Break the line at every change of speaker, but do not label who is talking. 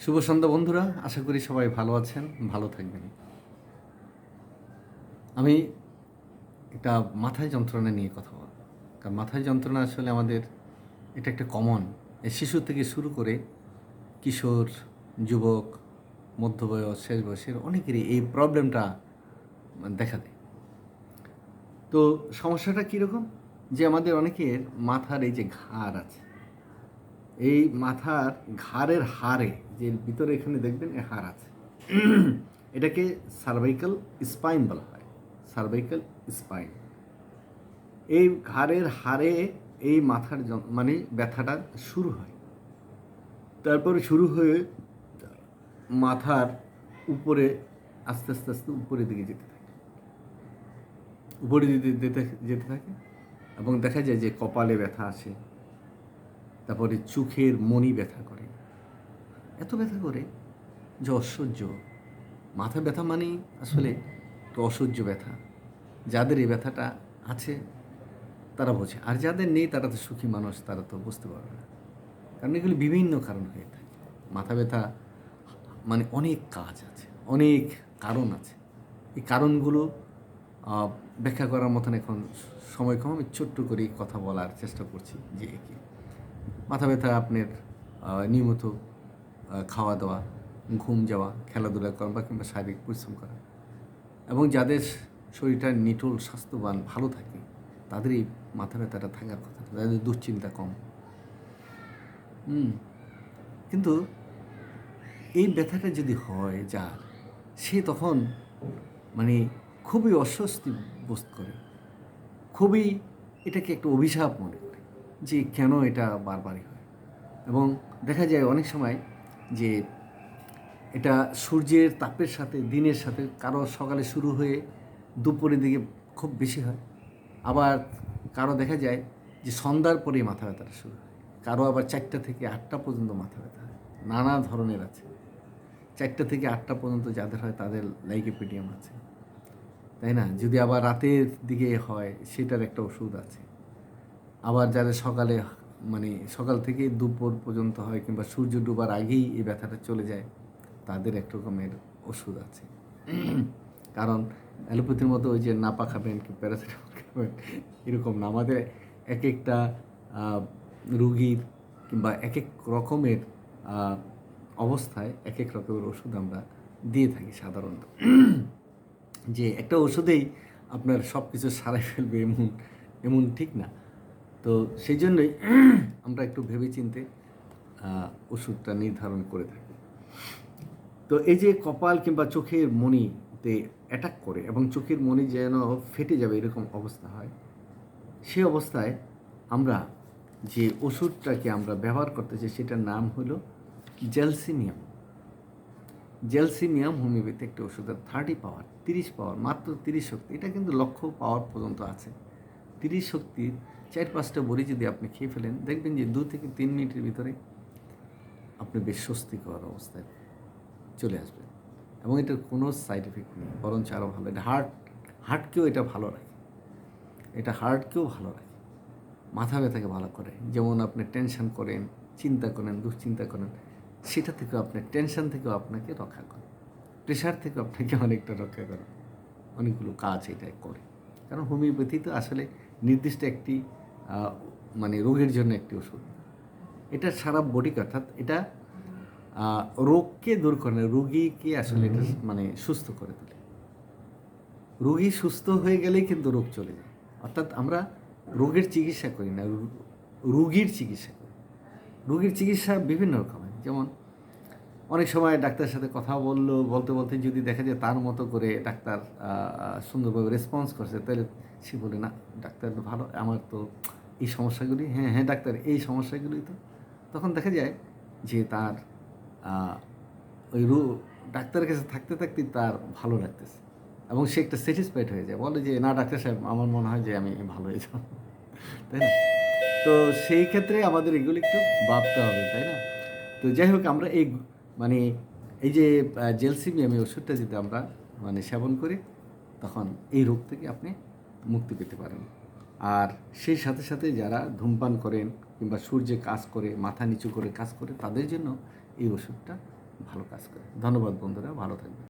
শুভ সন্ধ্যা বন্ধুরা, আশা করি সবাই ভালো আছেন, ভালো থাকবেন। আমি একটা মাথায় যন্ত্রণা নিয়ে কথা বলব। কারণ মাথায় যন্ত্রণা আসলে আমাদের এটা একটা কমন শিশু থেকে শুরু করে কিশোর, যুবক, মধ্যবয়স, শেষ বয়সের অনেকেরই এই প্রবলেমটা দেখা দেয়। তো সমস্যাটা কীরকম? যে আমাদের অনেকের মাথার এই যে ঘাড় আছে এই মাথার ঘাড়ের হাড়ে, যে ভিতরে এখানে দেখবেন এ হাড় আছে, এটাকে সার্ভাইকাল স্পাইন বলা হয় সার্ভাইকাল স্পাইন এই ঘাড়ের হাড়ে এই মাথার মানে ব্যথাটা শুরু হয়। তারপরে শুরু হয়ে মাথার উপরে, আস্তে আস্তে আস্তে উপরের দিকে যেতে থাকে। উপরে যেতে যেতে যেতে থাকে এবং দেখা যায় যে কপালে ব্যথা আসে তারপরে চোখের মনি ব্যথা করে। এত ব্যথা করে যে অসহ্য। মাথা ব্যথা মানেই আসলে তো অসহ্য ব্যথা। যাদের এই ব্যথাটা আছে তারা বোঝে। আর যাদের নেই তারা তো সুখী মানুষ তারা তো বুঝতে পারবে না। কারণ এগুলি বিভিন্ন কারণ হয়ে থাকে। মাথা ব্যথা মানে অনেক কাজ আছে অনেক কারণ আছে। এই কারণগুলো ব্যাখ্যা করার মতন এখন সময় কম। আমি ছোট্ট করে কথা বলার চেষ্টা করছি যে কি মাথা ব্যথা, আপনার নিয়মিত খাওয়া দাওয়া, ঘুম যাওয়া, খেলাধুলা করা বা কিংবা শারীরিক পরিশ্রম করা। এবং যাদের শরীরটা নিটোল, স্বাস্থ্যবান, ভালো থাকে, তাদের এই মাথা ব্যথাটা থাকার কথা তাদের দুশ্চিন্তা কম। কিন্তু এই ব্যথাটা যদি হয় যার, সে তখন মানে খুবই অস্বস্তি বোধ করে। খুবই এটাকে একটা অভিশাপ মনে যে কেন এটা বারবারই হয়? এবং দেখা যায় অনেক সময় যে এটা সূর্যের তাপের সাথে, দিনের সাথে কারও সকালে শুরু হয়ে দুপুরের দিকে খুব বেশি হয়। আবার কারও দেখা যায় যে সন্ধ্যার পরেই মাথা ব্যথাটা শুরু হয়। কারও আবার চারটা থেকে আটটা পর্যন্ত মাথা ব্যথা হয়। নানা ধরনের আছে। চারটা থেকে আটটা পর্যন্ত যাদের হয় তাদের লাইকোপিডিয়াম আছে। তাই না? যদি আবার রাতের দিকে হয়, সেটার একটা ওষুধ আছে। আবার যাদের সকালে মানে সকাল থেকে দুপুর পর্যন্ত হয় কিংবা সূর্য ডুবার আগেই এই ব্যথাটা চলে যায়, তাদের এক রকমের ওষুধ আছে। কারণ অ্যালোপ্যাথির মতো ওই যে নাপা খাবেন কি প্যারাসিটামল খাবেন, এরকম না। আমাদের এক একটা রুগীর কিংবা এক এক রকমের অবস্থায় এক এক রকমের ওষুধ আমরা দিয়ে থাকি সাধারণত। যে একটা ওষুধেই আপনার সব কিছু সারাই ফেলবে এমন এমন ঠিক না। তো সেই জন্যই আমরা একটু ভেবেচিন্তে আহ, ওষুধটা নির্ধারণ করে থাকি। তো এই যে কপাল কিংবা চোখের মণিতে অ্যাটাক করে এবং চোখের মণি যেন ফেটে যাবে এরকম অবস্থা হয় সে অবস্থায় আমরা যে ওষুধটাকে আমরা ব্যবহার করতে চাই সেটার নাম হলো জেলসিমিয়াম জেলসিমিয়াম হোমিওপ্যাথি একটা ওষুধ থার্টি পাওয়ার তিরিশ পাওয়ার মাত্র তিরিশ শক্তি এটা কিন্তু লক্ষ পাওয়ার পর্যন্ত আছে। তিরিশ শক্তির চার পাঁচটা বড়ি যদি আপনি খেয়ে ফেলেন, দেখবেন যে দু থেকে তিন মিনিটের ভিতরে আপনি বেশ স্বস্তিকর অবস্থায় চলে আসবেন। এবং এটার কোনো সাইড এফেক্ট নেই, বরঞ্চ আরও ভালো। এটা হার্ট হার্টকেও এটা ভালো রাখে। এটা হার্টকেও ভালো রাখে। মাথা ব্যথাকে ভালো করে। যেমন আপনি টেনশন করেন, চিন্তা করেন, দুশ্চিন্তা করেন, সেটা থেকেও আপনার টেনশন থেকেও আপনাকে রক্ষা করে। প্রেশার থেকেও আপনাকে অনেকটা রক্ষা করে। অনেকগুলো কাজ এটা করে। কারণ হোমিওপ্যাথি তো আসলে নির্দিষ্ট একটি মানে রোগের জন্য একটি ওষুধ। এটা সারা বডি অর্থাৎ এটা রোগকে দূর করে না রোগীকে আসলে এটা মানে সুস্থ করে তোলে। রোগী সুস্থ হয়ে গেলেই কিন্তু রোগ চলে যায়। অর্থাৎ আমরা রোগের চিকিৎসা করি না রুগীর চিকিৎসা করি। রোগীর চিকিৎসা বিভিন্ন রকমের যেমন অনেক সময় ডাক্তারের সাথে কথা বলল, বলতে বলতে যদি দেখা যায় তার মতো করে ডাক্তার সুন্দরভাবে রেসপন্স করছে, তাহলে সে বলে, না, ডাক্তার ভালো, আমার তো এই সমস্যাগুলি হ্যাঁ হ্যাঁ ডাক্তার, এই সমস্যাগুলি তো। তখন দেখা যায় যে তার ওই রু, ডাক্তারের কাছে থাকতে থাকতে তার ভালো লাগতেছে এবং সে একটা স্যাটিসফাইড হয়ে যায়। বলে যে, না, ডাক্তার সাহেব, আমার মনে হয় যে আমি ভালো হয়ে যাব। তাই না? তো সেই ক্ষেত্রে আমাদের এগুলো একটু ভাবতে হবে, তাই না? তো যাই হোক, আমরা এই মানে এই যে জেলসিমিয়াম ওষুধটা যদি আমরা মানে সেবন করি, তখন এই রোগ থেকে আপনি মুক্তি পেতে পারেন। আর সেই সাথে সাথে যারা ধূমপান করেন কিংবা সূর্যে কাজ করে, মাথা নিচু করে কাজ করে, তাদের জন্য এই ওষুধটা ভালো কাজ করে। ধন্যবাদ বন্ধুরা, ভালো থাকবেন।